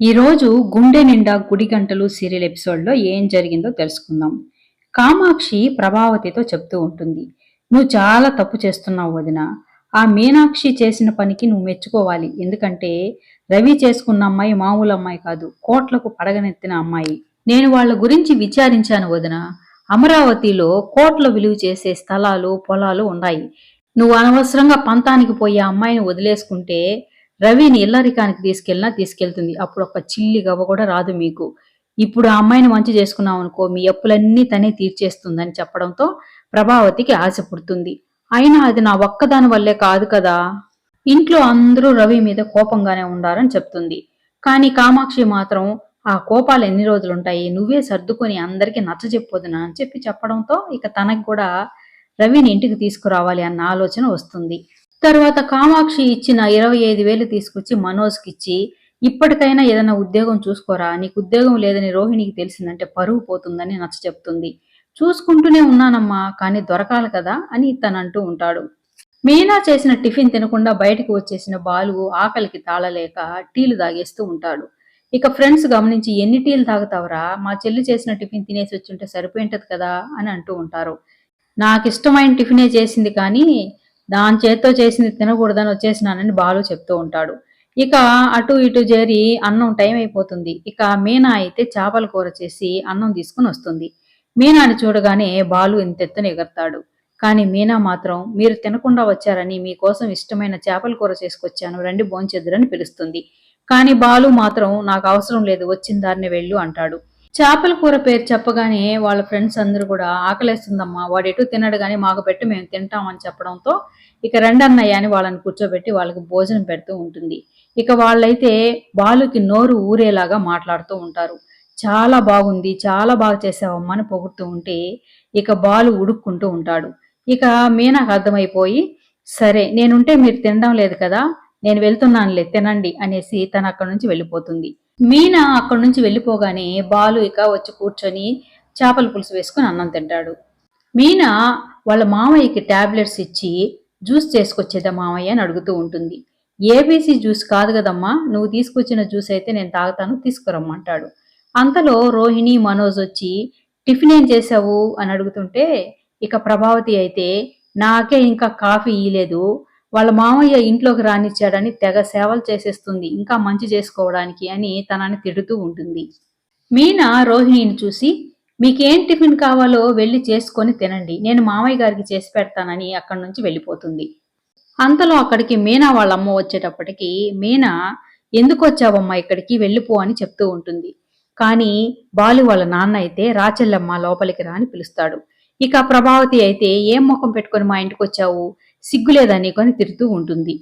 ఈరోజు గుండె నిండా గుడి గంటలు సీరియల్ ఎపిసోడ్లో ఏం జరిగిందో తెలుసుకుందాం. కామాక్షి ప్రభావతితో చెప్తూ ఉంటుంది నువ్వు చాలా తప్పు చేస్తున్నావు వదిన. ఆ మీనాక్షి చేసిన పనికి నువ్వు మెచ్చుకోవాలి. ఎందుకంటే రవి చేసుకున్న అమ్మాయి మామూలు అమ్మాయి కాదు కోట్లకు పడగనెత్తిన అమ్మాయి. నేను వాళ్ళ గురించి విచారించాను వదిన. అమరావతిలో కోట్ల విలువ చేసే స్థలాలు పొలాలు ఉన్నాయి. నువ్వు అనవసరంగా పంతానికి పోయి అమ్మాయిని వదిలేసుకుంటే రవిని ఇల్లరికానికి తీసుకెళ్ళినా తీసుకెళ్తుంది. అప్పుడు ఒక చిల్లి గవ్వ కూడా రాదు మీకు. ఇప్పుడు ఆ అమ్మాయిని మంచి చేసుకున్నాం అనుకో మీ అప్పులన్నీ తనే తీర్చేస్తుందని చెప్పడంతో ప్రభావతికి ఆశ పుడుతుంది. అయినా అది నా ఒక్కదాని వల్లే కాదు కదా. ఇంట్లో అందరూ రవి మీద కోపంగానే ఉండారని చెప్తుంది. కానీ కామాక్షి మాత్రం ఆ కోపాలు ఎన్ని రోజులుంటాయి? నువ్వే సర్దుకొని అందరికీ నచ్చ అని చెప్పి చెప్పడంతో ఇక తనకి కూడా రవిని ఇంటికి తీసుకురావాలి అన్న ఆలోచన వస్తుంది. తర్వాత కామాక్షి ఇచ్చిన ఇరవై ఐదు వేలు తీసుకొచ్చి మనోజ్కి ఇచ్చి ఇప్పటికైనా ఏదైనా ఉద్యోగం చూసుకోరా? నీకు ఉద్యోగం లేదని రోహిణికి తెలిసిందంటే పరువు పోతుందని నచ్చ చెప్తుంది. చూసుకుంటూనే ఉన్నానమ్మా కానీ దొరకాలి కదా అని తనంటూ ఉంటాడు. మీనా చేసిన టిఫిన్ తినకుండా బయటకు వచ్చేసిన బాలు ఆకలికి తాళలేక టీలు తాగేస్తూ ఉంటాడు. ఇక ఫ్రెండ్స్ గమనించి ఎన్ని టీలు తాగుతావరా? మా చెల్లి చేసిన టిఫిన్ తినేసి వచ్చుంటే సరిపోయింటది కదా? అని అంటూ ఉంటారు. నాకు ఇష్టమైన టిఫినే చేసింది కానీ దాని చేత్తో చేసింది తినకూడదని వచ్చేసినానని బాలు చెప్తూ ఉంటాడు. ఇక అటు ఇటు చేరి అన్నం టైం అయిపోతుంది. ఇక మీనా అయితే చేపల కూర చేసి అన్నం తీసుకుని వస్తుంది. మీనాని చూడగానే బాలు ఇంతెత్తున ఎగరతాడు. కానీ మీనా మాత్రం మీరు తినకుండా వచ్చారని మీకోసం ఇష్టమైన చేపల కూర చేసుకొచ్చాను రండి భోంచెద్దురని పిలుస్తుంది. కానీ బాలు మాత్రం నాకు అవసరం లేదు వచ్చిన దారిని వెళ్ళు అంటాడు. చేపల కూర పేరు చెప్పగానే వాళ్ళ ఫ్రెండ్స్ అందరూ కూడా ఆకలేస్తుందమ్మా వాడు ఎటు తినడు కానీ మాకు పెట్టి మేము తింటామని చెప్పడంతో ఇక రెండన్నయ్య అని వాళ్ళని కూర్చోబెట్టి వాళ్ళకి భోజనం పెడుతూ ఉంటుంది. ఇక వాళ్ళైతే బాలుకి నోరు ఊరేలాగా మాట్లాడుతూ ఉంటారు. చాలా బాగుంది చాలా బాగా చేసావమ్మా అని పొగుడుతూ ఉంటే ఇక బాలు ఉడుక్కుంటూ ఉంటాడు. ఇక మీనాకు అర్థమైపోయి సరే నేనుంటే మీరు తినడం లేదు కదా నేను వెళ్తున్నానులే తినండి అనేసి తను అక్కడి నుంచి వెళ్ళిపోతుంది. మీనా అక్కడి నుంచి వెళ్ళిపోగానే బాలు ఇక వచ్చి కూర్చొని చేపల పులుసు వేసుకుని అన్నం తింటాడు. మీనా వాళ్ళ మామయ్యకి టాబ్లెట్స్ ఇచ్చి జ్యూస్ చేసుకొచ్చేదా మామయ్య అని అడుగుతూ ఉంటుంది. ఏబీసీ జ్యూస్ కాదు కదమ్మా నువ్వు తీసుకొచ్చిన జ్యూస్ అయితే నేను తాగుతాను తీసుకురమ్మంటాడు అంతలో రోహిణి మనోజ్ వచ్చి టిఫిన్ ఏం చేసావు అని అడుగుతుంటే ఇక ప్రభావతి అయితే నాకే ఇంకా కాఫీ ఇయ్యలేదు వాళ్ళ మామయ్య ఇంట్లోకి రానిచ్చాడని తెగ సేవలు చేసేస్తుంది ఇంకా మంచి చేసుకోవడానికి అని తనని తిడుతూ ఉంటుంది. మీనా రోహిణిని చూసి మీకేం టిఫిన్ కావాలో వెళ్ళి చేసుకొని తినండి నేను మామయ్య గారికి చేసి పెడతానని అక్కడి నుంచి వెళ్ళిపోతుంది. అంతలో అక్కడికి మీనా వాళ్ళ అమ్మ వచ్చేటప్పటికి మీనా ఎందుకు వచ్చావమ్మా ఇక్కడికి? వెళ్ళిపో అని చెప్తూ ఉంటుంది. కానీ బాలు వాళ్ళ నాన్న అయితే రాచెల్లమ్మ లోపలికి రా అని పిలుస్తాడు. ఇక ప్రభావతి అయితే ఏం ముఖం పెట్టుకొని మా ఇంటికి వచ్చావు? సిగ్గులేదా నీకు అని తిడుతూ ఉంటుంది.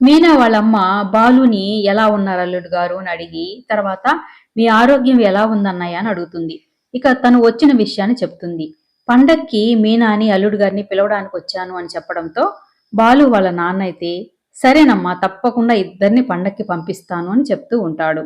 మీనా వాళ్ళమ్మ బాలుని ఎలా ఉన్నారు అల్లుడు గారు అని అడిగి తర్వాత మీ ఆరోగ్యం ఎలా ఉందన్నయ్య అని అడుగుతుంది. ఇక తను వచ్చిన విషయాన్ని చెప్తుంది. పండక్కి మీనాని అల్లుడు గారిని పిలవడానికి వచ్చాను అని చెప్పడంతో బాలు వాళ్ళ నాన్న అయితే సరేనమ్మా తప్పకుండా ఇద్దరిని పండక్కి పంపిస్తాను అని చెప్తూ ఉంటాడు.